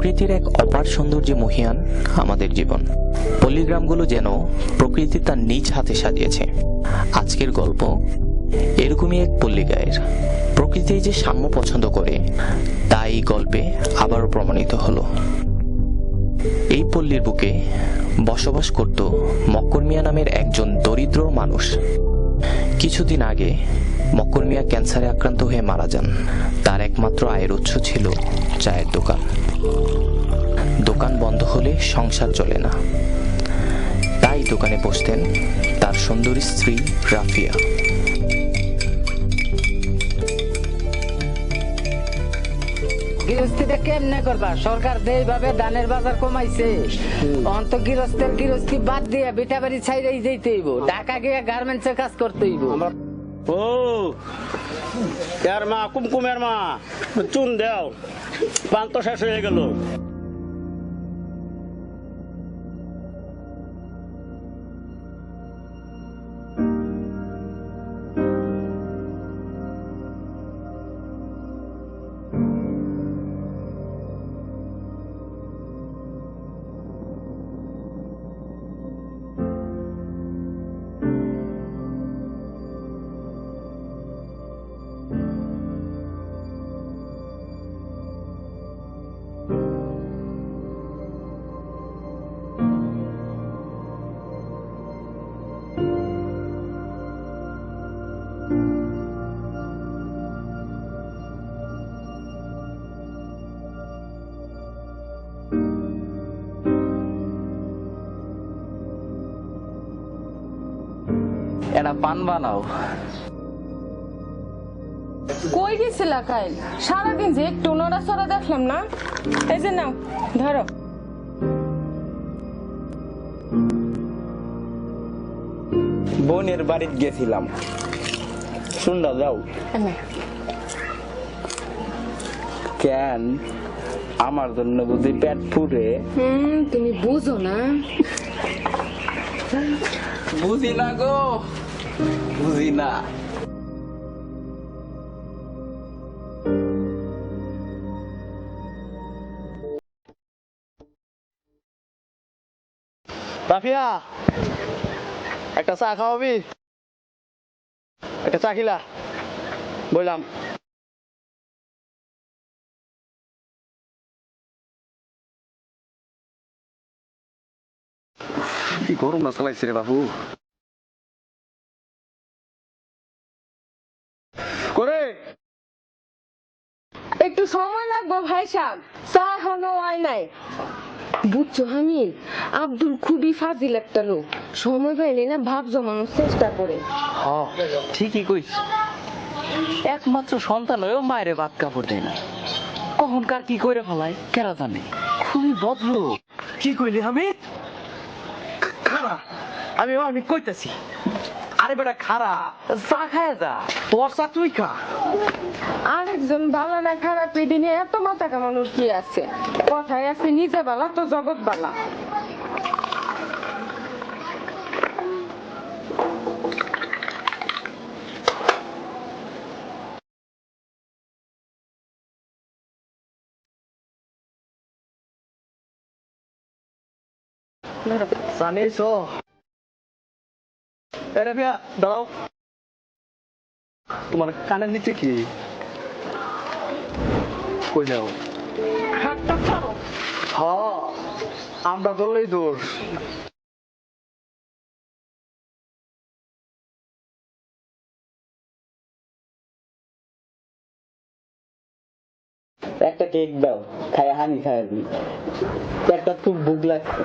প্রকৃতির এক অপার সৌন্দর্যে মহিয়ান আমাদের জীবন। পল্লীগ্রামগুলো যেন প্রকৃতি তার নিজ হাতে সাজিয়েছে। আজকের গল্প এরকমই এক পল্লী গায়ের প্রকৃতি যে সাম্য পছন্দ করে তা এই গল্পে আবারও প্রমাণিত হলো। এই পল্লীর বুকে বসবাস করত মক্কর মিয়া নামের একজন দরিদ্র মানুষ। কিছুদিন আগে মক্কর মিয়া ক্যান্সারে আক্রান্ত হয়ে মারা যান। তার একমাত্র আয়ের উৎস ছিল চায়ের দোকান। দোকান বন্ধ হলে সংসার চলে না। তাই দোকানে বসতেন তার সুন্দরী স্ত্রী রাফিয়া। গৃহস্থিতে কেমনে করবা? সরকার যে এইভাবে ধানের বাজার কমাইছে অন্ত গৃহস্থের গৃহস্থি বাদ দিয়ে বিটা বাড়ি ছাইড়াই যেতে হইব ঢাকা গিয়ে গার্মেন্টসের কাজ করতে হইব। ও এর মা কুমকুমের মা চুন দেও পান তো শেষ হয়ে গেল। এটা পান বানাও। কই গেছিলা কাইল? সারাদিন যে একটু নড়াচড়া দেখলাম না। এই যে নাও ধরো। বোনের বাড়িতে গেছিলাম। শুনলা যাও। কেন? আমার জন্য বুঝি পেট ফুটে। হুম তুমি বুঝো না। বুঝি না গো। বুঝি না। রাফিয়া একটা চা খাওয়াবি? একটা চা খিলা। বললাম কি গরম না চালাইছে রে বাবু? করে। একটু সময় লাগবে ভাই সাহেব। চা হলো আয় নাই। বুঝছ হামিদ আব্দুল খুবই ফাজিল একটা লোক। সময় পাইলে না ভাব জমানোর চেষ্টা করে। হ ঠিকই কইস একমাত্র সন্তান হয়েও মায়ের ভাত কাপড় দেয় না। কখন কার কি করে ফেলায় কেরা জানে? খুবই ভদ্র কি কইলি আমি খারা আমি আমি কইতাছি। আরে বেটা খারা চা খায় যা। তোর চা তুই খা। আরেকজন বালা না খারাপ এই দিনে এত মাথা কামানোর কি আছে? কথায় আছে নিজে বালা তো জগৎ বালা। জানিস দাঁড়াও। তোমার কানের নিচে কি? কই যাও? হ আমরা ধরলেই দোষ। একটা কেক দাও খাই হানি খাই পেটটা খুব ভুক লাগছে।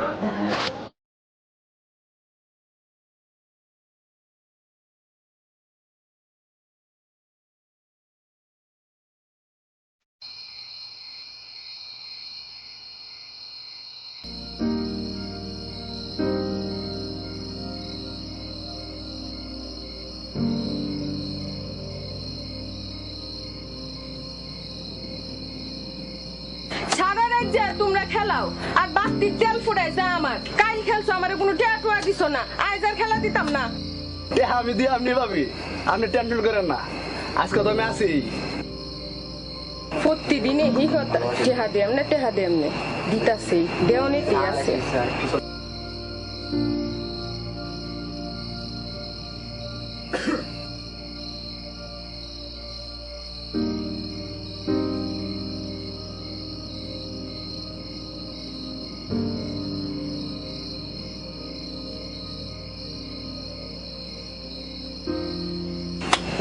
খেলাও। আর বাস্তির তেল যা আমার। কাই খেলছো আমার কোনো টেয়া টোয়া দিছো না। আজ আর খেলা দিতাম না। আমি দিয়ে আপনি ভাবি আপনি টেনশন করেন না। আজকে তো আমি আছি। প্রতিদিনে হি হতা টেহা দেম না টেহা দেম না। দিতাছে দেওয়ানিতে আছে।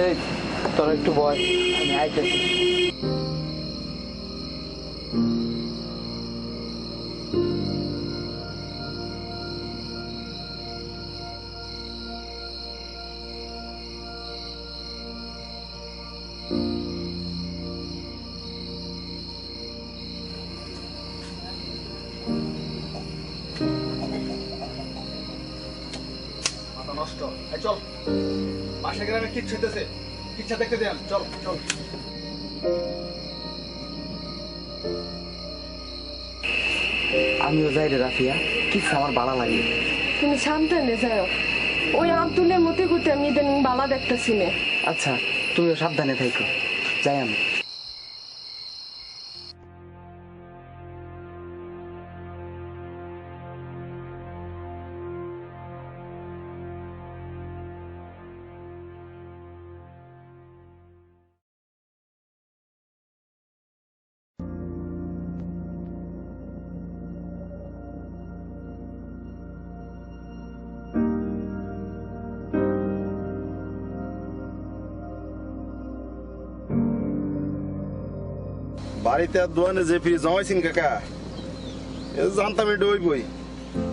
এই তোরা একটু বয় আমি আইতেছি নষ্ট এই চল পাশে গ্রামে কিচ্ছু হইতেছে। কিচ্ছা দেখতে দেন চল চল। আমিও যাই রে রাফিয়া। কিছু আমার ভালো লাগে। তুমি সাবধানে যাও। ওই আব্দুলের মতে করতে আমি ইদানিং বালা দেখতেছি না। আচ্ছা তুমিও সাবধানে থাইকো। যাই আমি। বাড়িতে আর দোয়ানে যে ফিরে জমাইছেন কাকা এ জানতাম এটা ওই বই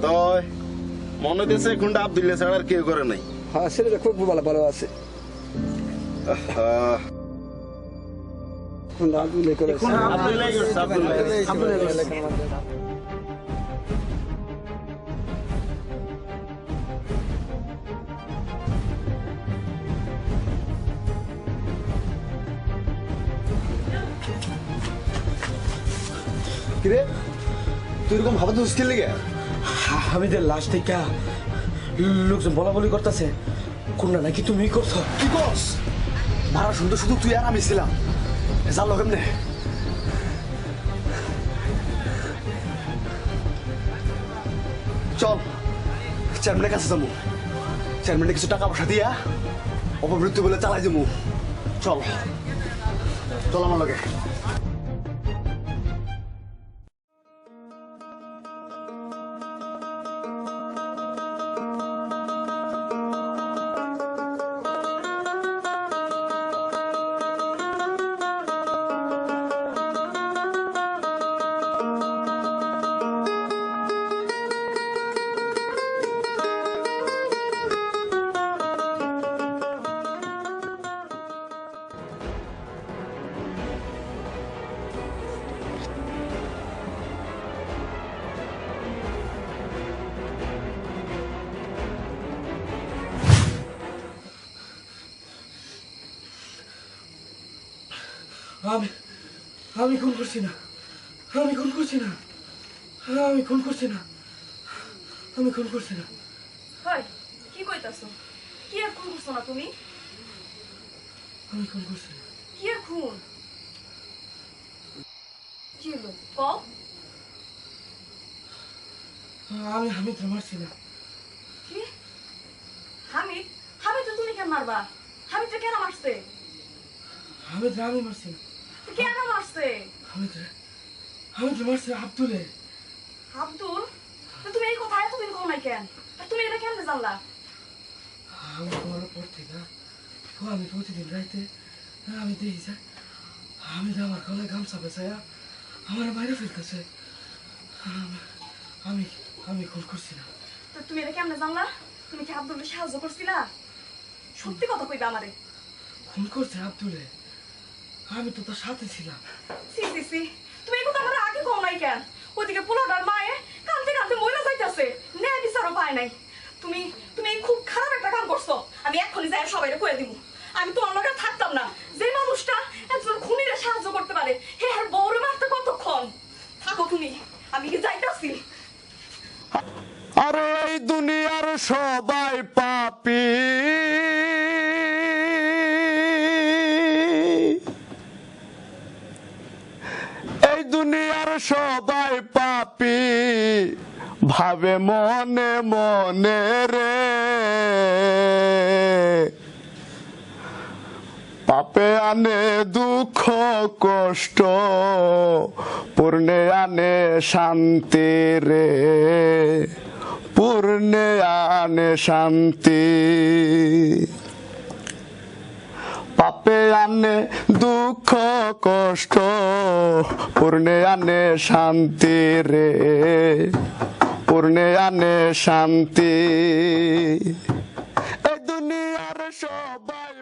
তয় মনে হইতেছে খুনটা আবদুল্লা ছাড়া আর কেউ করে নাই। হ্যাঁ সেটা খুব ভালো ভালো আছে। আহ, আব্দুল্লাহ করেছে। আব্দুল্লাহ করছে, কিরে? তুই এরকম ভাবা তো স্কিল লেগে হামিদের লাশ থেকে লোকজন বলা বলি করতেছে কোনটা নাকি তুমি করছ? কি করস? মারা শুনতে শুধু তুই আর আমি ছিলাম। জানলো কেমনে? চল চেয়ারম্যানের কাছে যাব। চেয়ারম্যানের কিছু টাকা পয়সা দিয়া অপমৃত্যু বলে চালাই যাব চল চল আমার লগে। আমি আমি খুন করছি না। আমি খুন করছি না। আমি খুন করছি না। আমি খুন করছি না। হয় কি কইতাছো? কি আর খুন করছ না তুমি? আমি খুন করছি না। কি আর খুন? কি হলো কও। আমি হামিদ মারছি না। কি? হামিদ? হামিদ তো তুমি কেন মারবা? হামিদ কেন মারছে? হামিদ আমি মারছি না। কেন মারছে? হামিদ হামিদ মারছে আব্দুলে। আব্দুল? তুমি এই কথা এতদিন নাই কেন? তুমি এটা কেমনে জানলা? আমি তোমার পর থেকে ও আমি প্রতিদিন রাইতে আমি দেখি যে আমি তো আমার গলায় গামছা বেছায়া আমার বাইরে ফেলতেছে। আমি আমি খুন করছি না। তো তুমি এটা কেমনে জানলা? তুমি কি আব্দুলকে সাহায্য করছিলা? সত্যি কথা কইবা আমারে। খুন করছে আব্দুলে। আমি তো তার সাথে ছিলাম। সি সি সি। তুমি এই কথা আমার আগে কও নাই কেন? ওইদিকে পোলাটার মায়ে কানতে কানতে মইলা যাইতাছে। ন্যায় বিচারও পায় নাই। তুমি তুমি খুব খারাপ একটা কাম করছ। আমি এক্ষুনি যাই সবাইরে কয়ে দিব আমি তোমার লগে থাকতাম না। যে মানুষটা একজন খুনিরে সাহায্য করতে পারে হে আর বউরে মারতে কতক্ষণ? থাকো তুমি আমি কি যাইতাছি? আরে এই দুনিয়ার সবাই পাপি। সবাই পাপি। ভাবে মনে মনে রে। পাপে আনে দুঃখ, কষ্ট, পূর্ণে আনে শান্তি রে। পূর্ণে আনে শান্তি। পাপে আনে দুঃখ কষ্ট পূর্ণে আনে শান্তি রে। পূর্ণে আনে শান্তি। এই দুনিয়ার সবাই